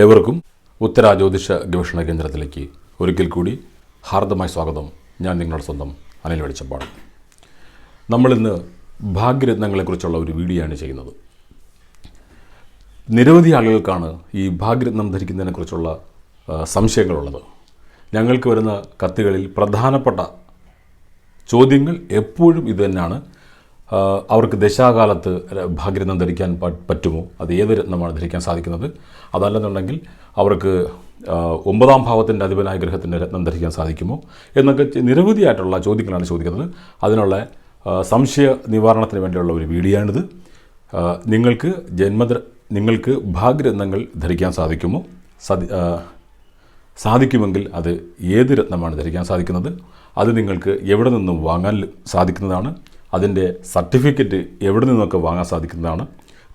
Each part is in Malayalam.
ഏവർക്കും ഉത്തര ജ്യോതിഷ ഗവേഷണ കേന്ദ്രത്തിലേക്ക് ഒരിക്കൽ കൂടി ഹാർദമായി സ്വാഗതം. ഞാൻ നിങ്ങളുടെ സ്വന്തം അനിൽ വെളിച്ചപ്പാട്. നമ്മളിന്ന് ഭാഗ്യരത്നങ്ങളെക്കുറിച്ചുള്ള ഒരു വീഡിയോ ആണ് ചെയ്യുന്നത്. നിരവധി ആളുകൾക്കാണ് ഈ ഭാഗ്യരത്നം ധരിക്കുന്നതിനെക്കുറിച്ചുള്ള സംശയങ്ങളുള്ളത്. ഞങ്ങൾക്ക് വരുന്ന കത്തുകളിൽ പ്രധാനപ്പെട്ട ചോദ്യങ്ങൾ എപ്പോഴും ഇത് തന്നെയാണ്. ആ, അവർക്ക് ദശാകാലത്ത് ഭാഗ്യരത്നം ധരിക്കാൻ പറ്റുമോ? അത് ഏത് രത്നമാണ് ധരിക്കാൻ സാധിക്കുന്നത്? അതല്ലെന്നുണ്ടെങ്കിൽ അവർക്ക് ഒമ്പതാം ഭാവത്തിന്റെ അധിപനായ ഗ്രഹത്തിന്റെ രത്നം ധരിക്കാൻ സാധിക്കുമോ? എന്നൊക്കെ നിരവധിയായിട്ടുള്ള ചോദ്യങ്ങളാണ് ചോദിക്കുന്നത്. അതിനുള്ള സംശയ നിവാരണത്തിന് വേണ്ടിയുള്ള ഒരു വീഡിയോ ആണിത് ആ, നിങ്ങൾക്ക് ജന്മദ്ര നിങ്ങൾക്ക് ഭാഗ്യരത്നങ്ങൾ ധരിക്കാൻ സാധിക്കുമോ? സതി സാധിക്കുമെങ്കിൽ അത് ഏത് രത്നമാണ് ധരിക്കാൻ സാധിക്കുന്നത്? അത് നിങ്ങൾക്ക് എവിടെ നിന്നും വാങ്ങാൻ സാധിക്കുന്നതാണ്. അതിന്റെ സർട്ടിഫിക്കറ്റ് എവിടെ നിന്നൊക്കെ വാങ്ങാൻ സാധിക്കുന്നതാണ്?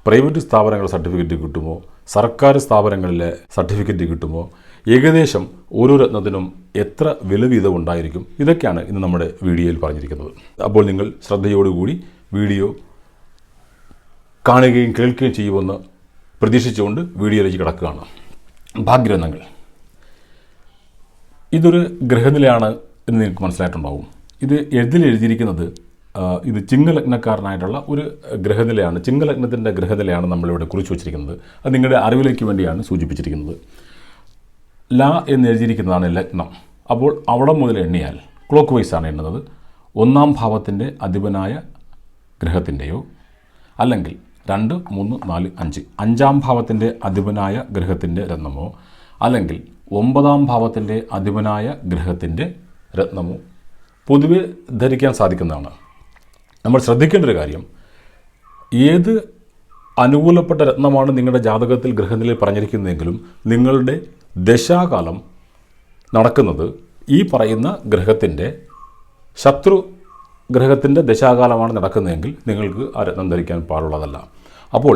പ്രൈവറ്റ് സ്ഥാപനങ്ങളുടെ സർട്ടിഫിക്കറ്റ് കിട്ടുമോ? സർക്കാർ സ്ഥാപനങ്ങളിലെ സർട്ടിഫിക്കറ്റ് കിട്ടുമോ? ഏകദേശം ഓരോ രത്നത്തിനും എത്ര വില വീതം ഉണ്ടായിരിക്കും? ഇതൊക്കെയാണ് ഇന്ന് നമ്മുടെ വീഡിയോയിൽ പറഞ്ഞിരിക്കുന്നത്. അപ്പോൾ നിങ്ങൾ ശ്രദ്ധയോടുകൂടി വീഡിയോ കാണുകയും കേൾക്കുകയും ചെയ്യുമെന്ന് പ്രതീക്ഷിച്ചുകൊണ്ട് വീഡിയോയിലേക്ക് കിടക്കുകയാണ്. ഭാഗ്യരത്നങ്ങൾ. ഇതൊരു ഗ്രഹനിലയാണ് എന്ന് നിങ്ങൾക്ക് മനസ്സിലായിട്ടുണ്ടാവും. ഇത് എഴുതിൽ എഴുതിയിരിക്കുന്നത് ഇത് ചിങ്ങലഗ്നക്കാരനായിട്ടുള്ള ഒരു ഗ്രഹനിലയാണ്. ചിങ്ങലഗ്നത്തിന്റെ ഗ്രഹനിലയാണ് നമ്മളിവിടെ കുറിച്ച് വെച്ചിരിക്കുന്നത്. അത് നിങ്ങളുടെ അറിവിലേക്ക് വേണ്ടിയാണ് സൂചിപ്പിച്ചിരിക്കുന്നത്. ല എന്ന് എഴുതിയിരിക്കുന്നതാണ് ലഗ്നം. അപ്പോൾ അവിടെ മുതൽ എണ്ണിയാൽ ക്ലോക്ക് വൈസാണ് എണ്ണുന്നത്. ഒന്നാം ഭാവത്തിന്റെ അധിപനായ ഗ്രഹത്തിന്റെയോ അല്ലെങ്കിൽ രണ്ട് മൂന്ന് നാല് അഞ്ച് അഞ്ചാം ഭാവത്തിന്റെ അധിപനായ ഗ്രഹത്തിന്റെ രത്നമോ അല്ലെങ്കിൽ ഒമ്പതാം ഭാവത്തിന്റെ അധിപനായ ഗ്രഹത്തിന്റെ രത്നമോ പൊതുവെ ധരിക്കാൻ സാധിക്കുന്നതാണ്. നമ്മൾ ശ്രദ്ധിക്കേണ്ട ഒരു കാര്യം. ഏത് അനുകൂലപ്പെട്ട രത്നമാണ് നിങ്ങളുടെ ജാതകത്തിൽ ഗ്രഹനിലയിൽ പറഞ്ഞിരിക്കുന്നതെങ്കിലും നിങ്ങളുടെ ദശാകാലം നടക്കുന്നത് ഈ പറയുന്ന ഗ്രഹത്തിന്റെ ശത്രു ഗ്രഹത്തിന്റെ ദശാകാലമാണ് നടക്കുന്നതെങ്കിൽ നിങ്ങൾക്ക് ആ രത്നം ധരിക്കാൻ പാടുള്ളതല്ല. അപ്പോൾ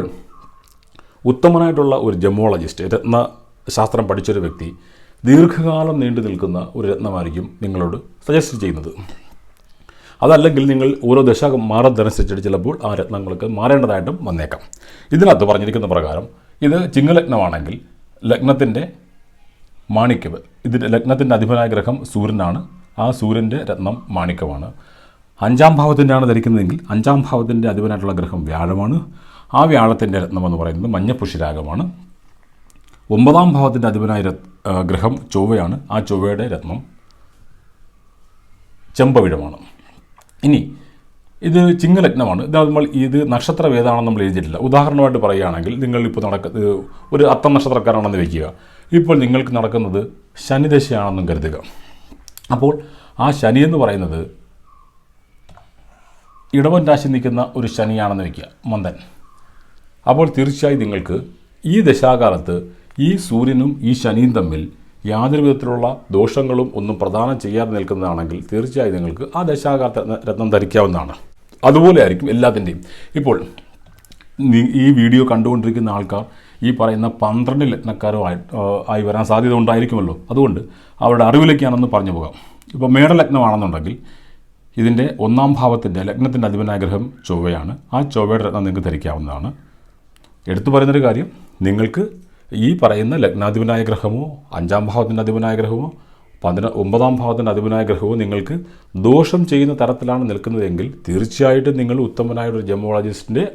ഉത്തമനായിട്ടുള്ള ഒരു ജമോളജിസ്റ്റ് രത്ന ശാസ്ത്രം പഠിച്ചൊരു വ്യക്തി ദീർഘകാലം നീണ്ടു നിൽക്കുന്ന ഒരു രത്നമായിരിക്കും നിങ്ങളോട് സജസ്റ്റ് ചെയ്യുന്നത്. അതല്ലെങ്കിൽ നിങ്ങൾ ഓരോ ദശ മാറുന്നതനുസരിച്ചിട്ട് ചിലപ്പോൾ ആ രത്നങ്ങൾക്ക് മാറേണ്ടതായിട്ടും വന്നേക്കാം. ഇതിനകത്ത് പറഞ്ഞിരിക്കുന്ന പ്രകാരം ഇത് ചിങ്ങലഗ്നമാണെങ്കിൽ ലഗ്നത്തിന്റെ മാണിക്യവ് ഇതിന്റെ ലഗ്നത്തിന്റെ അധിപനായ ഗ്രഹം സൂര്യനാണ്. ആ സൂര്യന്റെ രത്നം മാണിക്യമാണ് അഞ്ചാം ഭാവത്തിന്റെയാണ് ധരിക്കുന്നതെങ്കിൽ അഞ്ചാം ഭാവത്തിന്റെ അധിപനായിട്ടുള്ള ഗ്രഹം വ്യാഴമാണ്. ആ വ്യാഴത്തിന്റെ രത്നം എന്ന് പറയുന്നത് മഞ്ഞപ്പുഷിരാഗമാണ്. ഒമ്പതാം ഭാവത്തിന്റെ അധിപനായ ഗ്രഹം ചൊവ്വയാണ്. ആ ചൊവ്വയുടെ രത്നം ചെമ്പവിഴമാണ്. ഇനി ഇത് ചിങ്ങലഗ്നമാണ്. നമ്മൾ ഇത് നക്ഷത്രം ഏതാണെന്ന് നമ്മൾ എഴുതിയിട്ടില്ല. ഉദാഹരണമായിട്ട് പറയുകയാണെങ്കിൽ നിങ്ങൾ ഇപ്പോൾ നടക്ക ഒരു അത്തം നക്ഷത്രക്കാരാണെന്ന് വയ്ക്കുക ഇപ്പോൾ നിങ്ങൾക്ക് നടക്കുന്നത് ശനിദശയാണെന്നും കരുതുക. അപ്പോൾ ആ ശനി എന്ന് പറയുന്നത് ഇടവൻ രാശി നിൽക്കുന്ന ഒരു ശനിയാണെന്ന് വയ്ക്കുക മന്ദൻ. അപ്പോൾ തീർച്ചയായും നിങ്ങൾക്ക് ഈ ദശാകാലത്ത് ഈ സൂര്യനും ഈ ശനിയും തമ്മിൽ യാതൊരു വിധത്തിലുള്ള ദോഷങ്ങളും ഒന്നും പ്രദാനം ചെയ്യാതെ നിൽക്കുന്നതാണെങ്കിൽ തീർച്ചയായും നിങ്ങൾക്ക് ആ ദശാകാത്ത രത്ന- ധരിക്കാവുന്നതാണ്. അതുപോലെ ആയിരിക്കും എല്ലാത്തിന്റെയും. ഇപ്പോൾ ഈ വീഡിയോ കണ്ടുകൊണ്ടിരിക്കുന്ന ആൾക്കാർ ഈ പറയുന്ന പന്ത്രണ്ട് ലഗ്നക്കാരോ ആയി വരാൻ സാധ്യത ഉണ്ടായിരിക്കുമല്ലോ. അതുകൊണ്ട് അവരുടെ അറിവിലേക്കാണെന്ന് പറഞ്ഞു പോകാം. ഇപ്പോൾ മേടലഗ്നമാണെന്നുണ്ടെങ്കിൽ ഇതിന്റെ ഒന്നാം ഭാവത്തിന്റെ ലഗ്നത്തിന്റെ അധിപനായ ഗ്രഹം ചൊവ്വയാണ്. ആ ചൊവ്വയുടെ രത്നം നിങ്ങൾക്ക് ധരിക്കാവുന്നതാണ്. എടുത്തു പറയുന്നൊരു കാര്യം നിങ്ങൾക്ക് ഈ പറയുന്ന ലഗ്നാധിപനായ ഗ്രഹമോ അഞ്ചാം ഭാവത്തിന്റെ അധിപനായ ഗ്രഹമോ പതിന ഒമ്പതാം ഭാവത്തിന്റെ അധിപനായ ഗ്രഹവും നിങ്ങൾക്ക് ദോഷം ചെയ്യുന്ന തരത്തിലാണ് നിൽക്കുന്നതെങ്കിൽ തീർച്ചയായിട്ടും നിങ്ങൾ ഉത്തമനായ ഒരു ജമോളജിസ്റ്റിന്റെ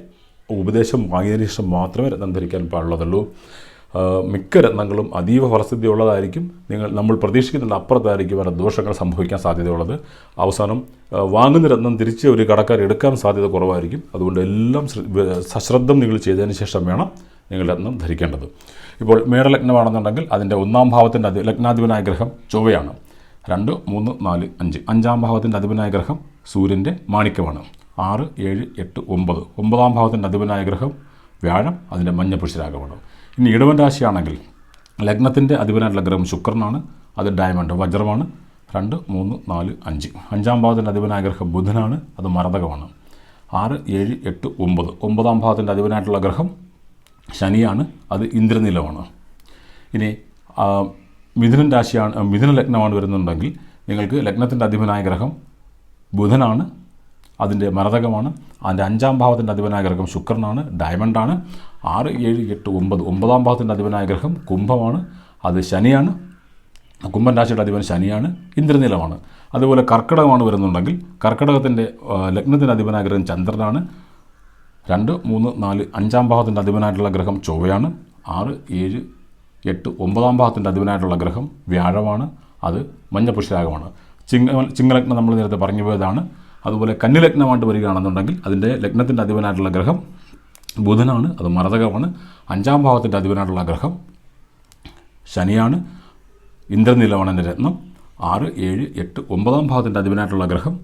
ഉപദേശം വാങ്ങിയതിന് ശേഷം മാത്രമേ രത്നം ധരിക്കാൻ പാടുള്ളതുള്ളൂ. മിക്ക രത്നങ്ങളും അതീവ ഫലസിദ്ധിയുള്ളതായിരിക്കും. നിങ്ങൾ നമ്മൾ പ്രതീക്ഷിക്കുന്നതിന്റെ അപ്പുറത്തായിരിക്കും വരെ ദോഷങ്ങൾ സംഭവിക്കാൻ സാധ്യതയുള്ളത്. അവസാനം വാങ്ങുന്ന രത്നം തിരിച്ച് ഒരു കടക്കാർ എടുക്കാൻ സാധ്യത കുറവായിരിക്കും. അതുകൊണ്ട് എല്ലാം ശ്ര- സശ്രദ്ധം നിങ്ങൾ ചെയ്തതിന് ശേഷം വേണം നിങ്ങൾ അന്നും ധരിക്കേണ്ടത്. ഇപ്പോൾ മേടലഗ്നമാണെന്നുണ്ടെങ്കിൽ അതിന്റെ ഒന്നാം ഭാവത്തിന്റെ അതി ലഗ്നാധിപനായ ഗ്രഹം ചൊവ്വയാണ്. രണ്ട് മൂന്ന് നാല് അഞ്ച്. അഞ്ചാം ഭാവത്തിന്റെ അധിപനായ ഗ്രഹം സൂര്യന്റെ മാണിക്യമാണ്. ആറ് ഏഴ് എട്ട് ഒമ്പത്. ഒമ്പതാം ഭാവത്തിന്റെ അധിപനായ ഗ്രഹം വ്യാഴം അതിന്റെ മഞ്ഞപുഷിരാഗമാണ് ഇനി ഇടവൻ രാശിയാണെങ്കിൽ ലഗ്നത്തിന്റെ അധിപനായിട്ടുള്ള ഗ്രഹം ശുക്രനാണ് അത് ഡയമണ്ട് വജ്രമാണ്. രണ്ട് മൂന്ന് നാല് അഞ്ച്. അഞ്ചാം ഭാവത്തിന്റെ അധിപനായ ഗ്രഹം ബുധനാണ് അത് മരതകമാണ് ആറ് ഏഴ് എട്ട് ഒമ്പത്. ഒമ്പതാം ഭാവത്തിന്റെ അധിപനായിട്ടുള്ള ഗ്രഹം ശനിയാണ് അത് ഇന്ദ്രനിലമാണ് ഇനി മിഥുനൻ രാശിയാണ് മിഥുന ലഗ്നമാണ് വരുന്നുണ്ടെങ്കിൽ നിങ്ങൾക്ക് ലഗ്നത്തിന്റെ അധിപനായ ഗ്രഹം ബുധനാണ് അതിന്റെ മരതകമാണ് അതിന്റെ അഞ്ചാം ഭാവത്തിന്റെ അധിപനായ ഗ്രഹം ശുക്രനാണ് ഡയമണ്ടാണ് ആറ് ഏഴ് എട്ട് ഒമ്പത് ഒമ്പതാം ഭാവത്തിന്റെ അധിപനായ ഗ്രഹം കുംഭമാണ് അത് ശനിയാണ്. കുംഭൻ രാശിയുടെ അധിപൻ ശനിയാണ് ഇന്ദ്രനിലമാണ് അതുപോലെ കർക്കിടകമാണ് വരുന്നുണ്ടെങ്കിൽ കർക്കിടകത്തിന്റെ ലഗ്നത്തിന്റെ അധിപനായ ഗ്രഹം ചന്ദ്രനാണ് രണ്ട് മൂന്ന് നാല് അഞ്ചാം ഭാവത്തിന്റെ അധിപനായിട്ടുള്ള ഗ്രഹം ചൊവ്വയാണ്. ആറ് ഏഴ് എട്ട് ഒമ്പതാം ഭാവത്തിന്റെ അധിപനായിട്ടുള്ള ഗ്രഹം വ്യാഴമാണ്. അത് മഞ്ഞപുഷ്യരാഗമാണ് ചിങ്ങ ചിങ്ങലഗ്നം നമ്മൾ നേരത്തെ പറഞ്ഞു പോയതാണ് അതുപോലെ കന്നിലഗ്നമായിട്ട് വരികയാണെന്നുണ്ടെങ്കിൽ അതിന്റെ ലഗ്നത്തിന്റെ അധിപനായിട്ടുള്ള ഗ്രഹം ബുധനാണ്. അത് മരതകമാണ് അഞ്ചാം ഭാവത്തിന്റെ അധിപനായിട്ടുള്ള ഗ്രഹം ശനിയാണ്. ഇന്ദ്രനീലമാണ് രത്നം. ആറ് ഏഴ് എട്ട് ഒമ്പതാം ഭാവത്തിന്റെ അധിപനായിട്ടുള്ള ഗ്രഹം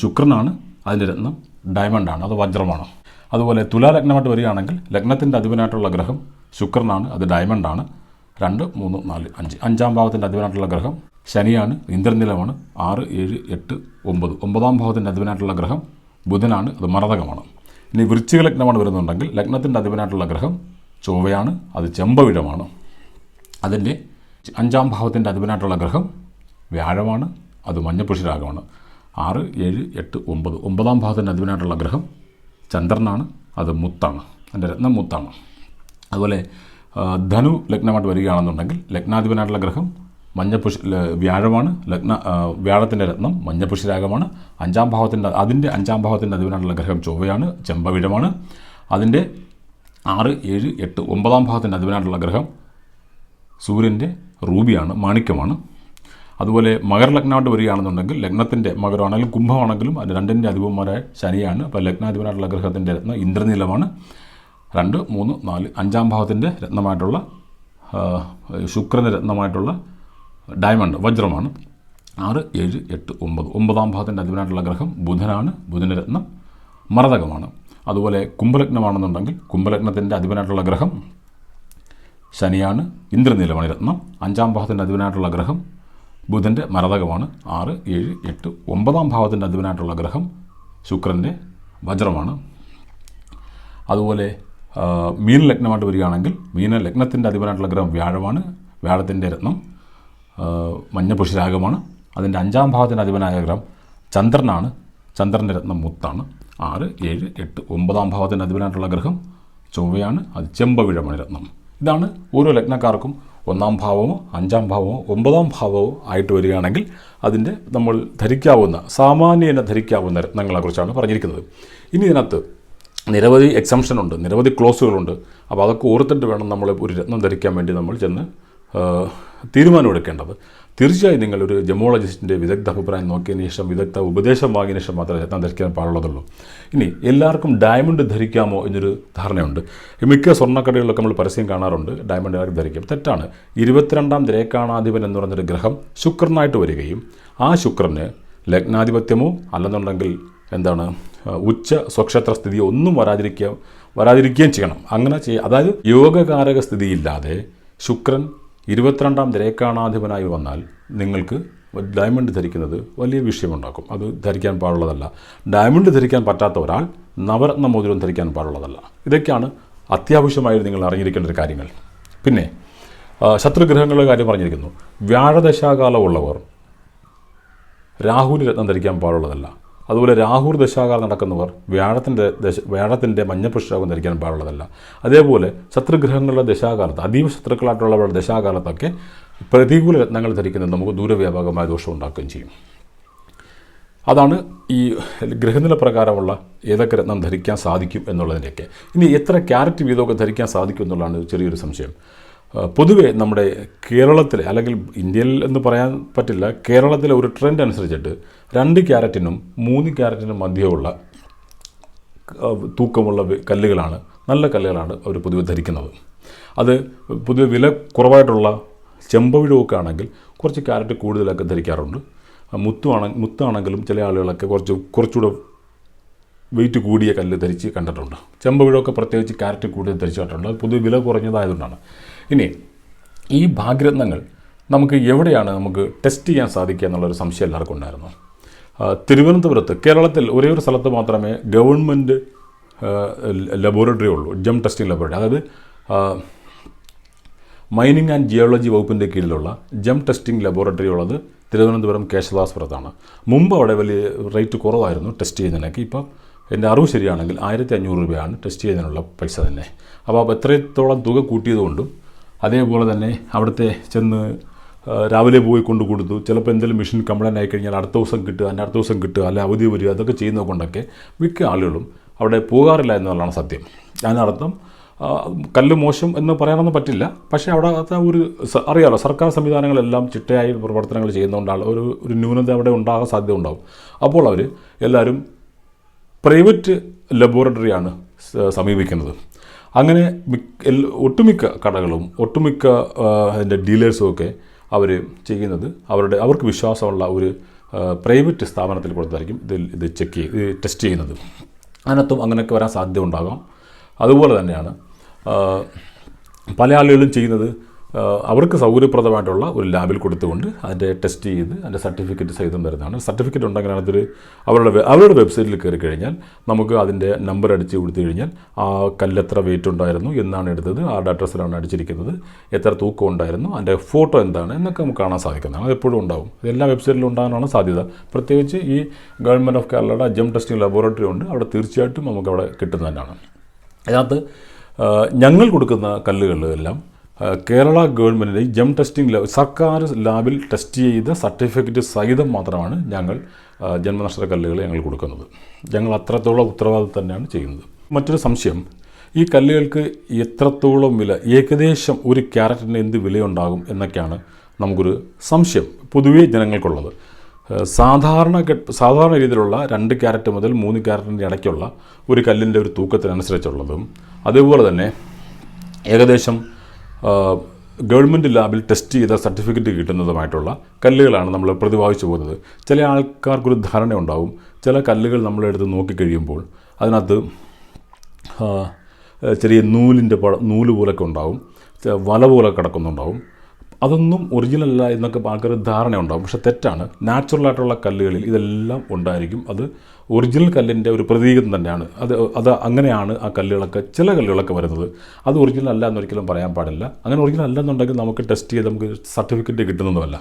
ശുക്രനാണ് അതിന്റെ രത്നം. ഡയമണ്ടാണ് അത് വജ്രമാണ്. അതുപോലെ തുലാലഗ്നമായിട്ട് വരികയാണെങ്കിൽ ലഗ്നത്തിന്റെ അധിപനായിട്ടുള്ള ഗ്രഹം ശുക്രനാണ് അത് ഡയമണ്ടാണ്. രണ്ട് മൂന്ന് നാല് അഞ്ച്. അഞ്ചാം ഭാവത്തിന്റെ അധിപനായിട്ടുള്ള ഗ്രഹം ശനിയാണ് ഇന്ദ്രനിലമാണ്. ആറ് ഏഴ് എട്ട് ഒമ്പത്. ഒമ്പതാം ഭാവത്തിന്റെ അധിപനായിട്ടുള്ള ഗ്രഹം ബുധനാണ് അത് മരതകമാണ് ഇനി വൃശ്ചിക ലഗ്നമാണ് വരുന്നുണ്ടെങ്കിൽ ലഗ്നത്തിന്റെ അധിപനായിട്ടുള്ള ഗ്രഹം ചൊവ്വയാണ് അത് ചെമ്പവിടമാണ്. അതിന്റെ അഞ്ചാം ഭാവത്തിന്റെ അധിപനായിട്ടുള്ള ഗ്രഹം വ്യാഴമാണ് അത് മഞ്ഞപ്പുഷിരാഗമാണ്. ആറ് ഏഴ് എട്ട് ഒമ്പത്. ഒമ്പതാം ഭാഗത്തിന്റെ അധിപനായിട്ടുള്ള ഗ്രഹം ചന്ദ്രനാണ്. അത് മുത്താണ്. അതിന്റെ രത്നം മുത്താണ്. അതുപോലെ ധനു ലഗ്നമായിട്ട് വരികയാണെന്നുണ്ടെങ്കിൽ ലഗ്നാധിപനായിട്ടുള്ള ഗ്രഹം മഞ്ഞപ്പുഷ് വ്യാഴമാണ്. ലഗ്ന വ്യാഴത്തിന്റെ രത്നം മഞ്ഞപ്പുഷിരാഗമാണ്. അഞ്ചാം ഭാവത്തിന്റെ അതിന്റെ അഞ്ചാം ഭാവത്തിന്റെ അധിപനായിട്ടുള്ള ഗ്രഹം ചൊവ്വയാണ് ചെമ്പവിഴമാണ്. അതിന്റെ ആറ് ഏഴ് എട്ട് ഒമ്പതാം ഭാവത്തിന്റെ അധിപനായിട്ടുള്ള ഗ്രഹം സൂര്യന്റെ റൂബിയാണ് മാണിക്യമാണ്. അതുപോലെ മകർ ലഗ്നമായിട്ട് വരികയാണെന്നുണ്ടെങ്കിൽ ലഗ്നത്തിന്റെ മകരമാണെങ്കിലും കുംഭമാണെങ്കിലും അത് രണ്ടിന്റെ അധിപന്മാരായ ശനിയാണ്. അപ്പോൾ ലഗ്നാധിപനായിട്ടുള്ള ഗ്രഹത്തിന്റെ രത്നം ഇന്ദ്രനീലമാണ്. രണ്ട് മൂന്ന് നാല് അഞ്ചാം ഭാവത്തിന്റെ രത്നമായിട്ടുള്ള ശുക്രന്റെ രത്നമായിട്ടുള്ള ഡയമണ്ട് വജ്രമാണ്. ആറ് ഏഴ് എട്ട് ഒമ്പത്. ഒമ്പതാം ഭാവത്തിന്റെ അധിപനായിട്ടുള്ള ഗ്രഹം ബുധനാണ്. ബുധന്റെ രത്നം മരതകമാണ് അതുപോലെ കുംഭലഗ്നമാണെന്നുണ്ടെങ്കിൽ കുംഭലഗ്നത്തിന്റെ അധിപനായിട്ടുള്ള ഗ്രഹം ശനിയാണ്. ഇന്ദ്രനീലമണി രത്നം. അഞ്ചാം ഭാവത്തിന്റെ അധിപനായിട്ടുള്ള ഗ്രഹം ബുധന്റെ മരതകമാണ് ആറ് ഏഴ് എട്ട് ഒമ്പതാം ഭാവത്തിന്റെ അധിപനായിട്ടുള്ള ഗ്രഹം ശുക്രന്റെ വജ്രമാണ്. അതുപോലെ മീന ലഗ്നമായിട്ട് വരികയാണെങ്കിൽ മീന ലഗ്നത്തിന്റെ അധിപനായിട്ടുള്ള ഗ്രഹം വ്യാഴമാണ് വ്യാഴത്തിന്റെ രത്നം മഞ്ഞപുഷിരാഗമാണ് അതിന്റെ അഞ്ചാം ഭാവത്തിന്റെ അധിപനായ ഗ്രഹം ചന്ദ്രനാണ്. ചന്ദ്രന്റെ രത്നം മുത്താണ്. ആറ് ഏഴ് എട്ട് ഒമ്പതാം ഭാവത്തിന്റെ അധിപനായിട്ടുള്ള ഗ്രഹം ചൊവ്വയാണ്. അത് ചെമ്പവിഴമണി രത്നം. ഇതാണ് ഓരോ ലഗ്നക്കാർക്കും ഒന്നാം ഭാവമോ അഞ്ചാം ഭാവമോ ഒമ്പതാം ഭാവമോ ആയിട്ട് വരികയാണെങ്കിൽ അതിന്റെ നമ്മൾ ധരിക്കാവുന്ന സാമാന്യേന ധരിക്കാവുന്ന രത്നങ്ങളെക്കുറിച്ചാണ് പറഞ്ഞിരിക്കുന്നത്. ഇനി ഇതിനകത്ത് നിരവധി എക്സംഷൻ ഉണ്ട് നിരവധി ക്ലോസുകളുണ്ട് അപ്പോൾ അതൊക്കെ ഓർത്തിട്ട് വേണം നമ്മൾ ഒരു രത്നം ധരിക്കാൻ വേണ്ടി നമ്മൾ ചെന്ന് തീരുമാനമെടുക്കേണ്ടത്. തീർച്ചയായും നിങ്ങളൊരു ജമോളജിസ്റ്റിന്റെ വിദഗ്ധ അഭിപ്രായം നോക്കിയതിന് ശേഷം വിദഗ്ധ ഉപദേശം വാങ്ങിയതിന് ശേഷം മാത്രമേ രത്നം ധരിക്കാൻ പാടുള്ളതുള്ളൂ. ഇനി എല്ലാവർക്കും ഡയമണ്ട് ധരിക്കാമോ എന്നൊരു ധാരണയുണ്ട്. മിക്ക സ്വർണക്കടകളിലൊക്കെ നമ്മൾ പരസ്യം കാണാറുണ്ട് ഡയമണ്ട് എല്ലാവരും ധരിക്കും. തെറ്റാണ്. ഇരുപത്തിരണ്ടാം ദ്രേക്കാണാധിപൻ എന്ന് പറഞ്ഞൊരു ഗ്രഹം ശുക്രനായിട്ട് വരികയും ആ ശുക്രന് ലഗ്നാധിപത്യമോ അല്ലെന്നുണ്ടെങ്കിൽ എന്താണ് ഉച്ച സ്വക്ഷേത്ര സ്ഥിതിയോ ഒന്നും വരാതിരിക്കുക വരാതിരിക്കുകയും ചെയ്യണം. അങ്ങനെ ചെയ്യുക അതായത് യോഗകാരക സ്ഥിതിയില്ലാതെ ശുക്രൻ ഇരുപത്തിരണ്ടാം രേഖാണാധിപനായി വന്നാൽ നിങ്ങൾക്ക് ഡയമണ്ട് ധരിക്കുന്നത് വലിയ വിഷയമുണ്ടാക്കും. അത് ധരിക്കാൻ പാടുള്ളതല്ല. ഡയമണ്ട് ധരിക്കാൻ പറ്റാത്ത ഒരാൾ നവരത്ന മോതിരം ധരിക്കാൻ പാടുള്ളതല്ല. ഇതൊക്കെയാണ് അത്യാവശ്യമായി നിങ്ങൾ അറിഞ്ഞിരിക്കേണ്ട ഒരു കാര്യങ്ങൾ. പിന്നെ ശത്രുഗ്രഹങ്ങളുടെ കാര്യം പറഞ്ഞിരിക്കുന്നു. വ്യാഴദശാകാലമുള്ളവർ രാഹുൽ രത്നം ധരിക്കാൻ പാടുള്ളതല്ല. അതുപോലെ രാഹുർ ദശാകാലം നടക്കുന്നവർ വ്യാഴത്തിന്റെ ദശ വ്യാഴത്തിന്റെ മഞ്ഞപുഷ്പകം ധരിക്കാൻ പാടുള്ളതല്ല. അതേപോലെ ശത്രുഗ്രഹങ്ങളുടെ ദശാകാലത്ത് അതീവ ശത്രുക്കളായിട്ടുള്ളവരുടെ ദശാകാലത്തൊക്കെ പ്രതികൂല രത്നങ്ങൾ ധരിക്കുന്നത് നമുക്ക് ദൂരവ്യാപകമായ ദോഷം ഉണ്ടാക്കുകയും ചെയ്യും. അതാണ് ഈ ഗ്രഹനില പ്രകാരമുള്ള ഏതൊക്കെ രത്നം ധരിക്കാൻ സാധിക്കും എന്നുള്ളതിന്റെയൊക്കെ. ഇനി എത്ര ക്യാരറ്റ് വീതമൊക്കെ ധരിക്കാൻ സാധിക്കും എന്നുള്ളതാണ് ചെറിയൊരു സംശയം. പൊതുവെ നമ്മുടെ കേരളത്തിലെ അല്ലെങ്കിൽ ഇന്ത്യയിൽ എന്ന് പറയാൻ പറ്റില്ല കേരളത്തിലെ ഒരു ട്രെൻഡ് അനുസരിച്ചിട്ട് രണ്ട് ക്യാരറ്റിനും മൂന്ന് ക്യാരറ്റിനും മധ്യമുള്ള തൂക്കമുള്ള കല്ലുകളാണ് നല്ല കല്ലുകളാണ് അവർ പൊതുവെ ധരിക്കുന്നത്. അത് പൊതുവെ വില കുറവായിട്ടുള്ള ചെമ്പവിഴുവൊക്കെ ആണെങ്കിൽ കുറച്ച് ക്യാരറ്റ് കൂടുതലൊക്കെ ധരിക്കാറുണ്ട്. മുത്തുവാണ് മുത്താണെങ്കിലും ചില ആളുകളൊക്കെ കുറച്ച് കുറച്ചുകൂടെ വെയിറ്റ് കൂടിയ കല്ല് ധരിച്ച് കണ്ടിട്ടുണ്ട്. ചെമ്പവിഴൊക്കെ പ്രത്യേകിച്ച് ക്യാരറ്റ് കൂടുതൽ ധരിച്ചിട്ടുണ്ട്. അത് പൊതുവെ വില കുറഞ്ഞതായതുകൊണ്ടാണ്. ഇനി ഈ ഭാഗ്യരത്നങ്ങൾ നമുക്ക് എവിടെയാണ് നമുക്ക് ടെസ്റ്റ് ചെയ്യാൻ സാധിക്കുക എന്നുള്ളൊരു സംശയം എല്ലാവർക്കും ഉണ്ടായിരുന്നു. തിരുവനന്തപുരത്ത് കേരളത്തിൽ ഒരേ ഒരു സ്ഥലത്ത് മാത്രമേ ഗവൺമെന്റ് ലബോറട്ടറി ഉള്ളൂ ജം ടെസ്റ്റിംഗ് ലബോറട്ടറി അതായത് മൈനിങ് ആൻഡ് ജിയോളജി വകുപ്പിന്റെ കീഴിലുള്ള ജം ടെസ്റ്റിംഗ് ലബോറട്ടറി ഉള്ളത് തിരുവനന്തപുരം കേശവദാസ്പുരത്താണ് മുമ്പ് അവിടെ വലിയ റേറ്റ് കുറവായിരുന്നു ടെസ്റ്റ് ചെയ്യുന്നതിനൊക്കെ. ഇപ്പം എന്റെ അറിവ് ശരിയാണെങ്കിൽ ആയിരത്തി അഞ്ഞൂറ് രൂപയാണ് ടെസ്റ്റ് ചെയ്യുന്നതിനുള്ള പൈസ തന്നെ. അപ്പോൾ എത്രത്തോളം തുക കൂട്ടിയതുകൊണ്ടും അതേപോലെ തന്നെ അവിടുത്തെ ചെന്ന് രാവിലെ പോയി കൊണ്ടു കൊടുത്തു. ചിലപ്പോൾ എന്തെങ്കിലും മെഷീൻ കംപ്ലൈന്റ് ആയിക്കഴിഞ്ഞാൽ അടുത്ത ദിവസം കിട്ടുക അതിന്റെ അടുത്ത ദിവസം കിട്ടുക അല്ലെ അവധി വരിക അതൊക്കെ ചെയ്യുന്നത് കൊണ്ടൊക്കെ മിക്ക ആളുകളും അവിടെ പോകാറില്ല എന്നുള്ളതാണ് സത്യം. അതിനർത്ഥം കല്ല് മോശം എന്ന് പറയാനൊന്നും പറ്റില്ല. പക്ഷേ അവിടെ ഒരു അറിയാമല്ലോ സർക്കാർ സംവിധാനങ്ങളെല്ലാം ചിട്ടയായി പ്രവർത്തനങ്ങൾ ചെയ്യുന്നതുകൊണ്ടാണ് ഒരു ഒരു ന്യൂനത അവിടെ ഉണ്ടാകാൻ സാധ്യത ഉണ്ടാകും അപ്പോൾ അവർ എല്ലാവരും പ്രൈവറ്റ് ലബോറട്ടറിയാണ് സമീപിക്കുന്നത്. അങ്ങനെ മിക്ക ഒട്ടുമിക്ക കടകളും ഒട്ടുമിക്ക അതിന്റെ ഡീലേഴ്സും ഒക്കെ അവർ ചെയ്യുന്നത് അവരുടെ അവർക്ക് വിശ്വാസമുള്ള ഒരു പ്രൈവറ്റ് സ്ഥാപനത്തിൽ കൊടുത്തായിരിക്കും ഇതിൽ ഇത് ചെക്ക് ചെയ്ത് ടെസ്റ്റ് ചെയ്യുന്നത്. അതിനകത്തും അങ്ങനെയൊക്കെ വരാൻ സാധ്യത ഉണ്ടാകാം. അതുപോലെ തന്നെയാണ് പല ആളുകളും ചെയ്യുന്നത് അവർക്ക് സൗകര്യപ്രദമായിട്ടുള്ള ഒരു ലാബിൽ കൊടുത്തുകൊണ്ട് അതിന്റെ ടെസ്റ്റ് ചെയ്ത് അതിന്റെ സർട്ടിഫിക്കറ്റ് സഹിതം വരുന്നതാണ്. സർട്ടിഫിക്കറ്റ് ഉണ്ടെങ്കിൽ അതിൽ അവരുടെ അവരുടെ വെബ്സൈറ്റിൽ കയറി കഴിഞ്ഞാൽ നമുക്ക് അതിന്റെ നമ്പർ അടിച്ച് കൊടുത്തു കഴിഞ്ഞാൽ ആ കല്ലെത്ര വെയിറ്റ് ഉണ്ടായിരുന്നു എന്നാണ് എടുത്തത്. ആ അഡ്രസ്സിലാണ് അടിച്ചിരിക്കുന്നത്. എത്ര തൂക്കം ഉണ്ടായിരുന്നു അതിന്റെ ഫോട്ടോ എന്താണ് എന്നൊക്കെ നമുക്ക് കാണാൻ സാധിക്കുന്നതാണ്. അത് എപ്പോഴും ഉണ്ടാവും. എല്ലാ വെബ്സൈറ്റിലും ഉണ്ടാകാനാണ് സാധ്യത. പ്രത്യേകിച്ച് ഈ ഗവൺമെന്റ് ഓഫ് കേരളയുടെ ജം ടെസ്റ്റിംഗ് ലബോറട്ടറി ഉണ്ട്. അവിടെ തീർച്ചയായിട്ടും നമുക്ക് അവിടെ കിട്ടുന്നതന്നെയാണ് അതിനകത്ത് ഞങ്ങൾ കൊടുക്കുന്ന കല്ലുകളെല്ലാം കേരള ഗവൺമെന്റിന്റെ ജം ടെസ്റ്റിംഗ് ലാബ് സർക്കാർ ലാബിൽ ടെസ്റ്റ് ചെയ്ത സർട്ടിഫിക്കറ്റ് സഹിതം മാത്രമാണ് ഞങ്ങൾ ജന്മനഷ്ട കല്ലുകൾ ഞങ്ങൾ കൊടുക്കുന്നത്. ഞങ്ങൾ അത്രത്തോളം ഉത്തരവാദിത്വം തന്നെയാണ് ചെയ്യുന്നത്. മറ്റൊരു സംശയം ഈ കല്ലുകൾക്ക് എത്രത്തോളം വില ഏകദേശം ഒരു ക്യാരറ്റിന് എന്ത് വിലയുണ്ടാകും എന്നൊക്കെയാണ് നമുക്കൊരു സംശയം പൊതുവേ ജനങ്ങൾക്കുള്ളത്. സാധാരണ സാധാരണ രീതിയിലുള്ള രണ്ട് ക്യാരറ്റ് മുതൽ മൂന്ന് ക്യാരറ്റിന്റെ ഇടയ്ക്കുള്ള ഒരു കല്ലിന്റെ ഒരു തൂക്കത്തിനനുസരിച്ചുള്ളതും അതേപോലെ തന്നെ ഏകദേശം ഗവൺമെന്റ് ലാബിൽ ടെസ്റ്റ് ചെയ്ത സർട്ടിഫിക്കറ്റ് കിട്ടുന്നതുമായിട്ടുള്ള കല്ലുകളാണ് നമ്മൾ പ്രതിപാദിച്ചു പോകുന്നത്. ചില ആൾക്കാർക്കൊരു ധാരണ ഉണ്ടാവും. ചില കല്ലുകൾ നമ്മളെടുത്ത് നോക്കിക്കഴിയുമ്പോൾ അതിനകത്ത് ചെറിയ നൂലിന്റെ പട നൂൽ പോലൊക്കെ ഉണ്ടാവും. വല പോലെ കിടക്കുന്നുണ്ടാവും. അതൊന്നും ഒറിജിനൽ അല്ല എന്നൊക്കെ ആൾക്കാർ ധാരണ ഉണ്ടാകും പക്ഷെ തെറ്റാണ്. നാച്ചുറൽ ആയിട്ടുള്ള കല്ലുകളിൽ ഇതെല്ലാം ഉണ്ടായിരിക്കും. അത് ഒറിജിനൽ കല്ലിന്റെ ഒരു പ്രതീകം തന്നെയാണ്. അത് അത് അങ്ങനെയാണ് ആ കല്ലുകളൊക്കെ ചില കല്ലുകളൊക്കെ വരുന്നത്. അത് ഒറിജിനൽ അല്ല എന്നൊരിക്കലും പറയാൻ പാടില്ല. അങ്ങനെ ഒറിജിനൽ അല്ല എന്നുണ്ടെങ്കിൽ നമുക്ക് ടെസ്റ്റ് ചെയ്ത് നമുക്ക് സർട്ടിഫിക്കറ്റ് കിട്ടുന്നതുമല്ല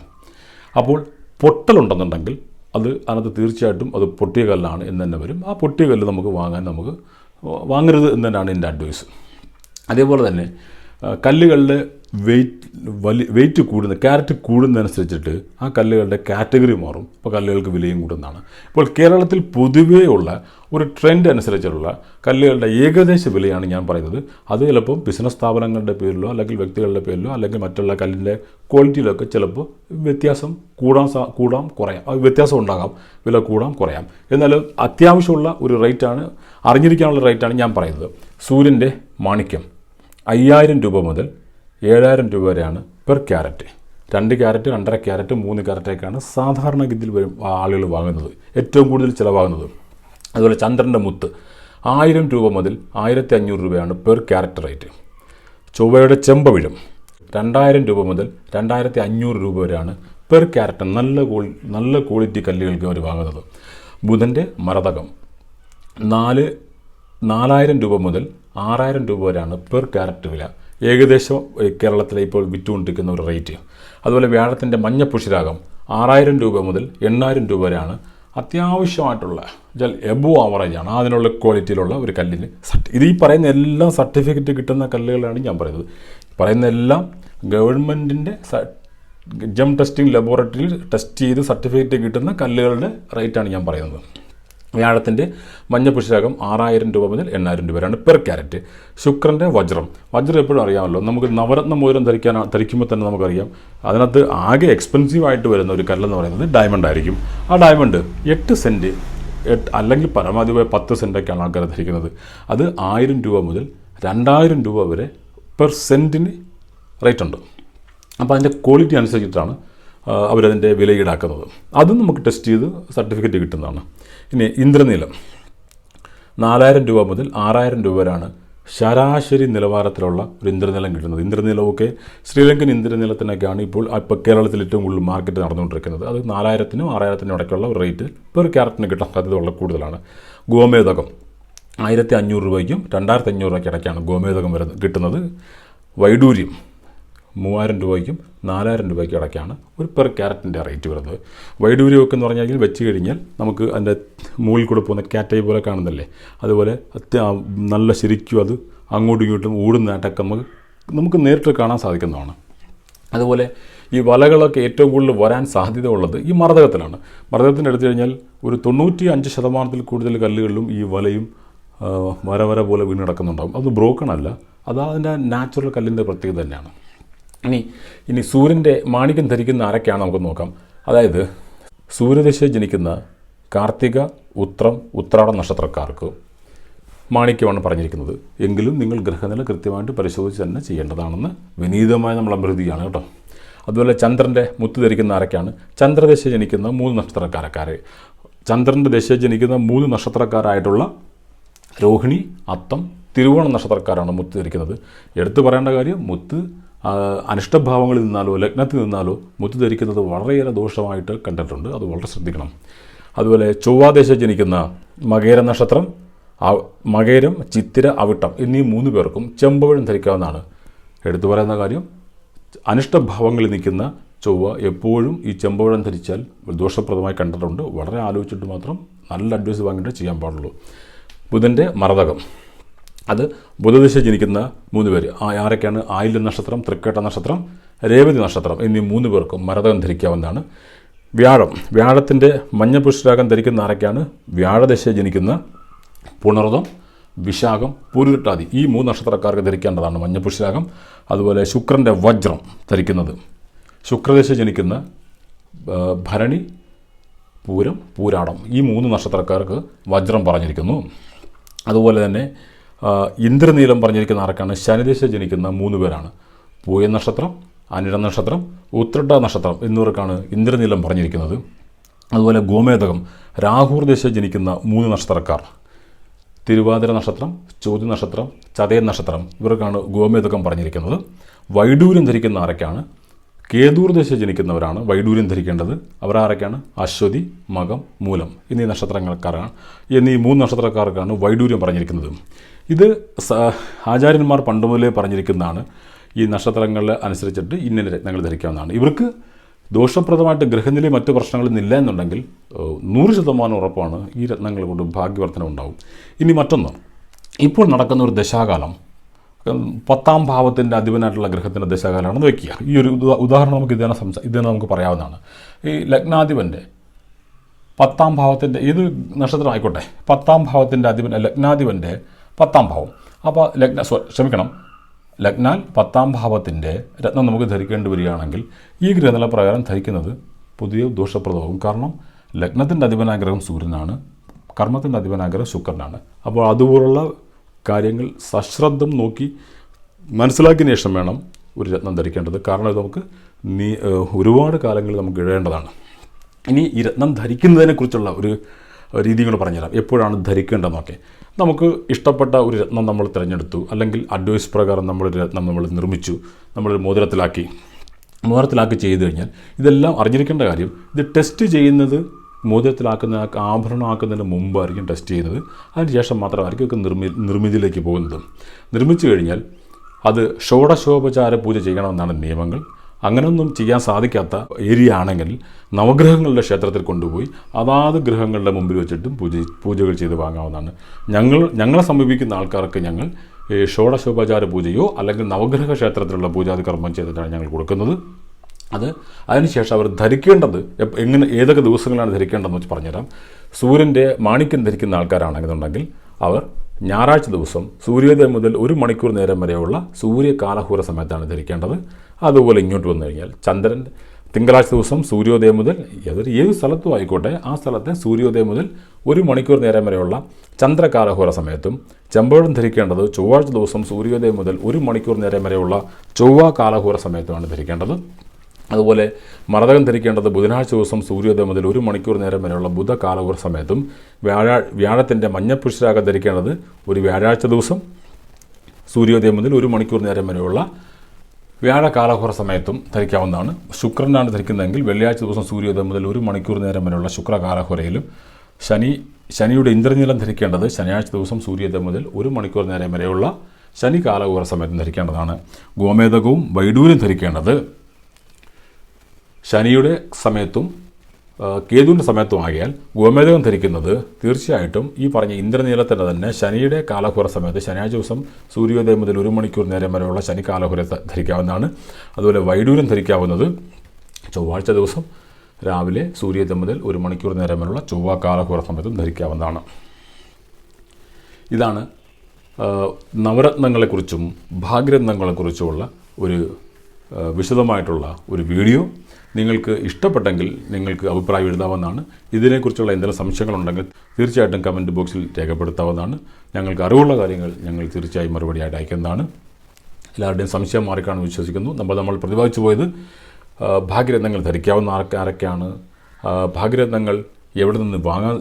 അപ്പോൾ പൊട്ടലുണ്ടെന്നുണ്ടെങ്കിൽ അത് അതിനകത്ത് തീർച്ചയായിട്ടും അത് പൊട്ടിയ കല്ലാണ് എന്ന് തന്നെ വരും. ആ പൊട്ടിയ കല്ല് നമുക്ക് വാങ്ങാൻ നമുക്ക് വാങ്ങരുത് എന്ന് തന്നെയാണ് എന്റെ അഡ്വൈസ് അതേപോലെ തന്നെ കല്ലുകളുടെ വെയിറ്റ് വലി വെയിറ്റ് കൂടുന്ന ക്യാരറ്റ് കൂടുന്നതനുസരിച്ചിട്ട് ആ കല്ലുകളുടെ കാറ്റഗറി മാറും. അപ്പോൾ കല്ലുകൾക്ക് വിലയും കൂടുന്നതാണ്. ഇപ്പോൾ കേരളത്തിൽ പൊതുവേ ഉള്ള ഒരു ട്രെൻഡ് അനുസരിച്ചുള്ള കല്ലുകളുടെ ഏകദേശ വിലയാണ് ഞാൻ പറയുന്നത്. അത് ചിലപ്പോൾ ബിസിനസ് സ്ഥാപനങ്ങളുടെ പേരിലോ അല്ലെങ്കിൽ വ്യക്തികളുടെ പേരിലോ അല്ലെങ്കിൽ മറ്റുള്ള കല്ലിന്റെ ക്വാളിറ്റിയിലൊക്കെ ചിലപ്പോൾ വ്യത്യാസം കൂടാൻ കൂടാം കുറയാം. വ്യത്യാസം ഉണ്ടാകാം വില കൂടാം കുറയാം. എന്നാലും അത്യാവശ്യമുള്ള ഒരു റേറ്റാണ് അറിഞ്ഞിരിക്കാനുള്ള റേറ്റാണ് ഞാൻ പറയുന്നത്. സൂര്യന്റെ മാണിക്യം. അയ്യായിരം രൂപ മുതൽ ഏഴായിരം രൂപ വരെയാണ് പെർ ക്യാരറ്റ്. രണ്ട് ക്യാരറ്റ് രണ്ടര ക്യാരറ്റ് മൂന്ന് ക്യാരറ്റൊക്കെയാണ് സാധാരണഗതിയിൽ വരും ആളുകൾ വാങ്ങുന്നത്. ഏറ്റവും കൂടുതൽ ചിലവാകുന്നത്. അതുപോലെ ചന്ദ്രന്റെ മുത്ത്. ആയിരം രൂപ മുതൽ ആയിരത്തി അഞ്ഞൂറ് രൂപയാണ് പെർ ക്യാരറ്റ് റേറ്റ്. ചൊവ്വയുടെ ചെമ്പവിഴം രണ്ടായിരം രൂപ മുതൽ രണ്ടായിരത്തി അഞ്ഞൂറ് രൂപ വരെയാണ് പെർ ക്യാരറ്റ് നല്ല ക്വാളി നല്ല ക്വാളിറ്റി കല്ലുകൾക്ക് അവർ വാങ്ങുന്നത്. ബുധന്റെ മരതകം. നാല് നാലായിരം രൂപ മുതൽ ആറായിരം രൂപ വരെയാണ് പെർ ക്യാരറ്റ് വില. ഏകദേശം കേരളത്തിലെ ഇപ്പോൾ വിറ്റുകൊണ്ടിരിക്കുന്ന ഒരു റേറ്റ് അതുപോലെ വ്യാഴത്തിന്റെ മഞ്ഞപ്പുഷിരാഗം ആറായിരം രൂപ മുതൽ എണ്ണായിരം രൂപ വരെയാണ് അത്യാവശ്യമായിട്ടുള്ള ജൽ എബോ ആവറേജാണ് അതിനുള്ള ക്വാളിറ്റിയിലുള്ള ഒരു കല്ലിന് ഇത് ഈ പറയുന്ന എല്ലാ സർട്ടിഫിക്കറ്റ് കിട്ടുന്ന കല്ലുകളാണ് ഞാൻ പറയുന്നത്. പറയുന്ന എല്ലാം ഗവൺമെന്റിന്റെ ജം ടെസ്റ്റിംഗ് ലബോറട്ടറിയിൽ ടെസ്റ്റ് ചെയ്ത് സർട്ടിഫിക്കറ്റ് കിട്ടുന്ന കല്ലുകളുടെ റേറ്റാണ് ഞാൻ പറയുന്നത്. വ്യാഴത്തിന്റെ മഞ്ഞപുഷിരാഗം ആറായിരം രൂപ മുതൽ എണ്ണായിരം രൂപ വരെയാണ് പെർ ക്യാരറ്റ്. ശുക്രന്റെ വജ്രം. വജ്രം എപ്പോഴും അറിയാമല്ലോ. നമുക്ക് നവരത്ന മോതിരം ധരിക്കാൻ ധരിക്കുമ്പോൾ തന്നെ നമുക്കറിയാം. അതിനകത്ത് ആകെ എക്സ്പെൻസീവ് ആയിട്ട് വരുന്ന ഒരു കല്ലെന്ന് പറയുന്നത് ഡയമണ്ട് ആയിരിക്കും. ആ ഡയമണ്ട് എട്ട് സെന്റ് അല്ലെങ്കിൽ പരമാവധി പത്ത് സെന്റൊക്കെയാണ് ആൾക്കാർ ധരിക്കുന്നത്. അത് ആയിരം രൂപ മുതൽ രണ്ടായിരം രൂപ വരെ പെർ സെന്റിന് റേറ്റ് ഉണ്ട്. അപ്പോൾ അതിന്റെ ക്വാളിറ്റി അനുസരിച്ചിട്ടാണ് അവരതിന്റെ വില ഈടാക്കുന്നത് അതും നമുക്ക് ടെസ്റ്റ് ചെയ്ത് സർട്ടിഫിക്കറ്റ് കിട്ടുന്നതാണ്. ഇനി ഇന്ദ്രനീലം. നാലായിരം രൂപ മുതൽ ആറായിരം രൂപ വരെയാണ് ശരാശരി നിലവാരത്തിലുള്ള ഒരു ഇന്ദ്രനീലം കിട്ടുന്നത്. ഇന്ദ്രനീലമൊക്കെ ശ്രീലങ്കൻ ഇന്ദ്രനീലത്തിനൊക്കെയാണ് ഇപ്പോൾ ഇപ്പോൾ കേരളത്തിൽ ഏറ്റവും കൂടുതൽ മാർക്കറ്റ് നടന്നുകൊണ്ടിരിക്കുന്നത്. അത് നാലായിരത്തിനും ആറായിരത്തിനും ഇടയ്ക്കുള്ള ഒരു റേറ്റ് പെർ ക്യാരറ്റിന് കിട്ടാൻ സാധ്യത വളരെ കൂടുതലാണ്. ഗോമേതകം ആയിരത്തി അഞ്ഞൂറ് രൂപയ്ക്കും രണ്ടായിരത്തി അഞ്ഞൂറ് രൂപയ്ക്ക് ഇടയ്ക്കാണ് ഗോമേതകം വരുന്നത് കിട്ടുന്നത്. വൈഡൂര്യം മൂവായിരം രൂപയ്ക്കും നാലായിരം രൂപയ്ക്കും ഇടയ്ക്കാണ് ഒരു പെർ ക്യാരറ്റിന്റെ റേറ്റ് വരുന്നത്. വൈഡൂര്യമൊക്കെ എന്ന് പറഞ്ഞാൽ വെച്ച് കഴിഞ്ഞാൽ നമുക്ക് അതിന്റെ മുകളിൽ കൂടെ പോകുന്ന ക്യാറ്റൈ പോലെ കാണുന്നില്ലേ? അതുപോലെ അത്യാ നല്ല ശരിക്കും അത് അങ്ങോട്ടും ഇങ്ങോട്ടും ഓടുന്നതായിട്ടൊക്കെ നമുക്ക് നമുക്ക് നേരിട്ട് കാണാൻ സാധിക്കുന്നതാണ്. അതുപോലെ ഈ വലകളൊക്കെ ഏറ്റവും കൂടുതൽ വരാൻ സാധ്യത ഉള്ളത് ഈ മർദ്ദകത്തിലാണ്. മർദ്ദകത്തിന് എടുത്തു കഴിഞ്ഞാൽ ഒരു തൊണ്ണൂറ്റി അഞ്ച് ശതമാനത്തിൽ കൂടുതൽ കല്ലുകളിലും ഈ വലയും വരവര വര വര പോലെ വീണ് കിടക്കുന്നുണ്ടാകും അത് ബ്രോക്കൺ അല്ല. അത് അതിന്റെ നാച്ചുറൽ കല്ലിന്റെ പ്രത്യേകത തന്നെയാണ്. ഇനി ഇനി സൂര്യന്റെ മാണിക്യം ധരിക്കുന്ന ആരൊക്കെയാണ് നമുക്ക് നോക്കാം. അതായത് സൂര്യദശ ജനിക്കുന്ന കാർത്തിക ഉത്രം ഉത്രാട നക്ഷത്രക്കാർക്ക് മാണിക്യമാണ് പറഞ്ഞിരിക്കുന്നത്. എങ്കിലും നിങ്ങൾ ഗ്രഹനില കൃത്യമായിട്ട് പരിശോധിച്ച് തന്നെ ചെയ്യേണ്ടതാണെന്ന് വിനീതമായി നമ്മൾ അഭിവൃദ്ധിയാണ് കേട്ടോ. അതുപോലെ ചന്ദ്രന്റെ മുത്ത് ധരിക്കുന്ന ആരൊക്കെയാണ്? ചന്ദ്രദശ ജനിക്കുന്ന മൂന്ന് നക്ഷത്രക്കാരക്കാരെ. ചന്ദ്രന്റെ ദശ ജനിക്കുന്ന മൂന്ന് നക്ഷത്രക്കാരായിട്ടുള്ള രോഹിണി അത്തം തിരുവോണ നക്ഷത്രക്കാരാണ് മുത്ത് ധരിക്കുന്നത്. എടുത്തു പറയേണ്ട കാര്യം മുത്ത് അനിഷ്ടഭാവങ്ങളിൽ നിന്നാലോ ലഗ്നത്തിൽ നിന്നാലോ മുത്തു ധരിക്കുന്നത് വളരെയേറെ ദോഷമായിട്ട് കണ്ടിട്ടുണ്ട്. അത് വളരെ ശ്രദ്ധിക്കണം. അതുപോലെ ചൊവ്വാദേശ ജനിക്കുന്ന മകേര നക്ഷത്രം മകേരം ചിത്തിര അവിട്ടം എന്നീ മൂന്ന് പേർക്കും ചെമ്പഴം ധരിക്കാവുന്നതാണ്. എടുത്തു പറയുന്ന കാര്യം അനിഷ്ടഭാവങ്ങളിൽ നിൽക്കുന്ന ചൊവ്വ എപ്പോഴും ഈ ചെമ്പഴം ധരിച്ചാൽ ദോഷപ്രദമായി കണ്ടിട്ടുണ്ട്. വളരെ ആലോചിച്ചിട്ട് മാത്രം നല്ല അഡ്വൈസ് വാങ്ങിയിട്ട് ചെയ്യാൻ പാടുള്ളൂ. ബുധന്റെ മറതകം അത് ബുധദിശ ജനിക്കുന്ന മൂന്ന് പേര്. ആ ആരൊക്കെയാണ്? ആയില്യം നക്ഷത്രം തൃക്കേട്ട നക്ഷത്രം രേവതി നക്ഷത്രം എന്നീ മൂന്ന് പേർക്കും മരതകം ധരിക്കാവുന്നതാണ്. വ്യാഴം. വ്യാഴത്തിന്റെ മഞ്ഞപുഷ്രാഗം ധരിക്കുന്ന ആരൊക്കെയാണ്? വ്യാഴദശ ജനിക്കുന്ന പുണർതം വിശാഖം പൂരുരുട്ടാതി ഈ മൂന്ന് നക്ഷത്രക്കാർക്ക് ധരിക്കേണ്ടതാണ് മഞ്ഞപുഷ്രാഗം അതുപോലെ ശുക്രന്റെ വജ്രം ധരിക്കുന്നത്. ശുക്രദശ ജനിക്കുന്ന ഭരണി പൂരം പൂരാടം ഈ മൂന്ന് നക്ഷത്രക്കാർക്ക് വജ്രം പറഞ്ഞിരിക്കുന്നു. അതുപോലെ തന്നെ ഇന്ദ്രനീലം പറഞ്ഞിരിക്കുന്ന ആർക്കാണ്? ശനിദേശ ജനിക്കുന്ന മൂന്ന് പേരാണ്. പൂയ നക്ഷത്രം അനിട നക്ഷത്രം ഉത്രട്ട നക്ഷത്രം എന്നിവർക്കാണ് ഇന്ദ്രനീലം പറഞ്ഞിരിക്കുന്നത്. അതുപോലെ ഗോമേതകം രാഹുർ ദേശ ജനിക്കുന്ന മൂന്ന് നക്ഷത്രക്കാർ. തിരുവാതിര നക്ഷത്രം ചോതി നക്ഷത്രം ചതയ നക്ഷത്രം ഇവർക്കാണ് ഗോമേതകം പറഞ്ഞിരിക്കുന്നത്. വൈഡൂര്യം ധരിക്കുന്ന ആരൊക്കെയാണ്? കേതൂർ ദശ ജനിക്കുന്നവരാണ് വൈഡൂര്യം ധരിക്കേണ്ടത്. അവർ ആരൊക്കെയാണ് അശ്വതി മകം മൂലം എന്നീ നക്ഷത്രങ്ങൾക്കാരാണ്. എന്നീ മൂന്ന് നക്ഷത്രക്കാർക്കാണ് വൈഡൂര്യം പറഞ്ഞിരിക്കുന്നത്. ഇത് ആചാര്യന്മാർ പണ്ടുമുതലേ പറഞ്ഞിരിക്കുന്നതാണ്. ഈ നക്ഷത്രങ്ങൾ അനുസരിച്ചിട്ട് ഇന്ന രത്നങ്ങൾ ധരിക്കാവുന്നതാണ്. ഇവർക്ക് ദോഷപ്രദമായിട്ട് ഗ്രഹനിലയും മറ്റു പ്രശ്നങ്ങളൊന്നും ഇല്ല എന്നുണ്ടെങ്കിൽ നൂറ് ശതമാനം ഉറപ്പാണ് ഈ രത്നങ്ങൾ കൊണ്ട് ഭാഗ്യവർദ്ധന ഉണ്ടാവും. ഇനി മറ്റൊന്ന്. ഇപ്പോൾ നടക്കുന്ന ഒരു ദശാകാലം. പത്താം ഭാവത്തിന്റെ അധിപനായിട്ടുള്ള ഗ്രഹത്തിന്റെ ദശാകാലമാണെന്ന് വയ്ക്കുക ഈ ഒരു ഉദാഹരണം നമുക്ക് ഇതേ സംസാ ഇതേ നമുക്ക് പറയാവുന്നതാണ്. ഈ ലഗ്നാധിപന്റെ പത്താം ഭാവത്തിന്റെ ഏത് നക്ഷത്രം ആയിക്കോട്ടെ പത്താം ഭാവത്തിന്റെ അധിപൻ ലഗ്നാധിപന്റെ പത്താം ഭാവം. അപ്പോൾ ലഗ്ന ക്ഷമിക്കണം. ലഗ്നാൽ പത്താം ഭാവത്തിന്റെ രത്നം നമുക്ക് ധരിക്കേണ്ടി വരികയാണെങ്കിൽ ഈ ഗ്രഹനില പ്രകാരം ധരിക്കുന്നത് പുതിയ ദോഷപ്രദവും കാരണം ലഗ്നത്തിന്റെ അധിപനാഗ്രഹം സൂര്യനാണ് കർമ്മത്തിന്റെ അധിപനാഗ്രഹം ശുക്രനാണ്. അപ്പോൾ അതുപോലുള്ള കാര്യങ്ങൾ സശ്രദ്ധം നോക്കി മനസ്സിലാക്കിയതിന് ശേഷം വേണം ഒരു രത്നം ധരിക്കേണ്ടത്. കാരണം ഇത് നമുക്ക് നീ ഒരുപാട് കാലങ്ങളിൽ നമുക്ക് ഇഴേണ്ടതാണ് ഇനി ഈ രത്നം ധരിക്കുന്നതിനെക്കുറിച്ചുള്ള ഒരു രീതി കൂടെ പറഞ്ഞുതരാം. എപ്പോഴാണ് ധരിക്കേണ്ടതെന്നൊക്കെ. നമുക്ക് ഇഷ്ടപ്പെട്ട ഒരു രത്നം നമ്മൾ തിരഞ്ഞെടുത്തു. അല്ലെങ്കിൽ അഡ്വൈസ് പ്രകാരം നമ്മളൊരു രത്നം നമ്മൾ നിർമ്മിച്ചു. നമ്മളൊരു മോതിരത്തിലാക്കി. മോതിരത്തിലാക്കി ചെയ്തു കഴിഞ്ഞാൽ ഇതെല്ലാം അറിഞ്ഞിരിക്കേണ്ട കാര്യം ഇത് ടെസ്റ്റ് ചെയ്യുന്നത് മോതിരത്തിലാക്കുന്ന ആഭരണമാക്കുന്നതിന് മുമ്പായിരിക്കും ടെസ്റ്റ് ചെയ്യുന്നത്. അതിനുശേഷം മാത്രമായിരിക്കും ഒക്കെ നിർമ്മി നിർമ്മിതിയിലേക്ക് പോകുന്നത്. നിർമ്മിച്ചു കഴിഞ്ഞാൽ അത് ഷോഡശോപചാര പൂജ ചെയ്യണമെന്നാണ് നിയമങ്ങൾ. അങ്ങനെയൊന്നും ചെയ്യാൻ സാധിക്കാത്ത ഏരിയ ആണെങ്കിൽ നവഗ്രഹങ്ങളുടെ ക്ഷേത്രത്തിൽ കൊണ്ടുപോയി അതാത് ഗ്രഹങ്ങളുടെ മുമ്പിൽ വെച്ചിട്ടും പൂജ പൂജകൾ ചെയ്ത് വാങ്ങാവുന്നതാണ്. ഞങ്ങൾ ഞങ്ങളെ സമീപിക്കുന്ന ആൾക്കാർക്ക് ഞങ്ങൾ ഷോഡശോപചാര പൂജയോ അല്ലെങ്കിൽ നവഗ്രഹ ക്ഷേത്രത്തിലുള്ള പൂജാതി കർമ്മം ചെയ്തിട്ടാണ് ഞങ്ങൾ കൊടുക്കുന്നത്. അത് അതിനുശേഷം അവർ ധരിക്കേണ്ടത് എങ്ങനെ ഏതൊക്കെ ദിവസങ്ങളാണ് ധരിക്കേണ്ടതെന്ന് വെച്ച് പറഞ്ഞുതരാം. സൂര്യന്റെ മാണിക്യം ധരിക്കുന്ന ആൾക്കാരാണെന്നുണ്ടെങ്കിൽ അവർ ഞായറാഴ്ച ദിവസം സൂര്യോദയം മുതൽ ഒരു മണിക്കൂർ നേരം വരെയുള്ള സൂര്യകാലഹൂര സമയത്താണ് ധരിക്കേണ്ടത്. അതുപോലെ ഇങ്ങോട്ട് വന്നു കഴിഞ്ഞാൽ ചന്ദ്രൻ തിങ്കളാഴ്ച ദിവസം സൂര്യോദയം മുതൽ ഏതൊരു ഏത് സ്ഥലത്തും ആയിക്കോട്ടെ ആ സ്ഥലത്തെ സൂര്യോദയം മുതൽ ഒരു മണിക്കൂർ നേരം വരെയുള്ള ചന്ദ്രകാലഹോര സമയത്തും ചെമ്പഴം ധരിക്കേണ്ടത് ചൊവ്വാഴ്ച ദിവസം സൂര്യോദയം മുതൽ ഒരു മണിക്കൂർ നേരം വരെയുള്ള ചൊവ്വ കാലഹോര സമയത്തുമാണ് ധരിക്കേണ്ടത്. അതുപോലെ മറതകം ധരിക്കേണ്ടത് ബുധനാഴ്ച ദിവസം സൂര്യോദയം മുതൽ ഒരു മണിക്കൂർ നേരം വരെയുള്ള ബുധ കാലകൂർ സമയത്തും വ്യാഴാ വ്യാഴത്തിന്റെ മഞ്ഞപ്പുഷരാകം ധരിക്കേണ്ടത് ഒരു വ്യാഴാഴ്ച ദിവസം സൂര്യോദയം മുതൽ ഒരു മണിക്കൂർ നേരം വരെയുള്ള വ്യാഴ കാലഹോര സമയത്തും ധരിക്കാവുന്നതാണ്. ശുക്രനാണ് ധരിക്കുന്നതെങ്കിൽ വെള്ളിയാഴ്ച ദിവസം സൂര്യോദയം മുതൽ ഒരു മണിക്കൂർ നേരം വരെയുള്ള ശുക്ര കാലഘോരയിലും ശനി ശനിയുടെ ഇന്ദ്രനീലം ധരിക്കേണ്ടത് ശനിയാഴ്ച ദിവസം സൂര്യോദയം മുതൽ ഒരു മണിക്കൂർ നേരം വരെയുള്ള ശനി കാലകൂറ സമയത്തും ധരിക്കേണ്ടതാണ്. ഗോമേതകവും വൈഡൂര്യം ധരിക്കേണ്ടത് ശനിയുടെ സമയത്തും കേതുവിന്റെ സമയത്തും ആകിയാൽ ഗോമേതകം ധരിക്കുന്നത് തീർച്ചയായിട്ടും ഈ പറഞ്ഞ ഇന്ദ്രനീലത്തിന്റെ തന്നെ ശനിയുടെ കാലഹുര സമയത്ത് ശനിയാഴ്ച ദിവസം സൂര്യോദയം മുതൽ ഒരു മണിക്കൂർ നേരം വരെയുള്ള ശനി കാലഹുര ധരിക്കാവുന്നതാണ്. അതുപോലെ വൈഡൂര്യം ധരിക്കാവുന്നത് ചൊവ്വാഴ്ച ദിവസം രാവിലെ സൂര്യോദയം മുതൽ ഒരു മണിക്കൂർ നേരം വരെയുള്ള ചൊവ്വ കാലഹുര സമയത്തും ധരിക്കാവുന്നതാണ്. ഇതാണ് നവരത്നങ്ങളെക്കുറിച്ചും ഭാഗ്യരത്നങ്ങളെക്കുറിച്ചുമുള്ള ഒരു വിശദമായിട്ടുള്ള ഒരു വീഡിയോ. നിങ്ങൾക്ക് ഇഷ്ടപ്പെട്ടെങ്കിൽ നിങ്ങൾക്ക് അഭിപ്രായം എഴുതാവുന്നതാണ്. ഇതിനെക്കുറിച്ചുള്ള എന്തെങ്കിലും സംശയങ്ങളുണ്ടെങ്കിൽ തീർച്ചയായിട്ടും കമന്റ് ബോക്സിൽ രേഖപ്പെടുത്താവുന്നതാണ്. ഞങ്ങൾക്ക് അറിവുള്ള കാര്യങ്ങൾ ഞങ്ങൾ തീർച്ചയായും മറുപടിയായിട്ട് അയക്കുന്നതാണ്. എല്ലാവരുടെയും സംശയം മാറിക്കാണെന്ന് വിശ്വസിക്കുന്നു. നമ്മൾ നമ്മൾ പ്രതിപാദിച്ചു പോയത് ഭാഗ്യരത്നങ്ങൾ ധരിക്കാവുന്ന ആരൊക്കെയാണ്? ഭാഗ്യരത്നങ്ങൾ എവിടെ നിന്ന് വാങ്ങാൻ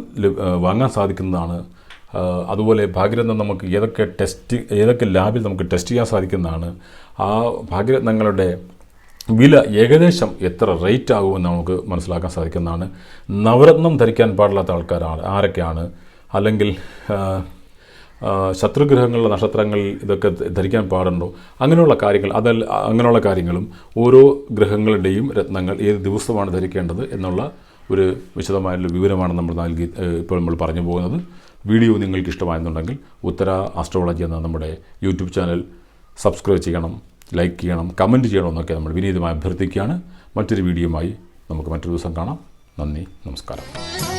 വാങ്ങാൻ സാധിക്കുന്നതാണ്? അതുപോലെ ഭാഗ്യരത്നം നമുക്ക് ഏതൊക്കെ ടെസ്റ്റ് ഏതൊക്കെ ലാബിൽ നമുക്ക് ടെസ്റ്റ് ചെയ്യാൻ സാധിക്കുന്നതാണ്? ആ ഭാഗ്യരത്നങ്ങളുടെ വില ഏകദേശം എത്ര റേറ്റ് ആകുമെന്ന് നമുക്ക് മനസ്സിലാക്കാൻ സാധിക്കുന്നതാണ്. നവരത്നം ധരിക്കാൻ പാടില്ലാത്ത ആൾക്കാരാണ് ആരൊക്കെയാണ്? അല്ലെങ്കിൽ ശത്രുഗ്രഹങ്ങളുടെ നക്ഷത്രങ്ങളിൽ ഇതൊക്കെ ധരിക്കാൻ പാടുണ്ടോ? അങ്ങനെയുള്ള കാര്യങ്ങൾ അതല്ല അങ്ങനെയുള്ള കാര്യങ്ങളും ഓരോ ഗ്രഹങ്ങളുടെയും രത്നങ്ങൾ ഏത് ദിവസമാണ് ധരിക്കേണ്ടത് എന്നുള്ള ഒരു വിശദമായുള്ള വിവരമാണ് നമ്മൾ നൽകി ഇപ്പോൾ നമ്മൾ പറഞ്ഞു പോകുന്നത്. വീഡിയോ നിങ്ങൾക്ക് ഇഷ്ടമായെന്നുണ്ടെങ്കിൽ ഉത്തര ആസ്ട്രോളജി എന്ന നമ്മുടെ യൂട്യൂബ് ചാനൽ സബ്സ്ക്രൈബ് ചെയ്യണം. ലൈക്ക് ചെയ്യണം കമന്റ് ചെയ്യണം എന്നൊക്കെ നമ്മൾ വിനീതമായി അഭ്യർത്ഥിക്കുകയാണ്. മറ്റൊരു വീഡിയോയുമായി നമുക്ക് മറ്റൊരു ദിവസം കാണാം. നന്ദി നമസ്കാരം.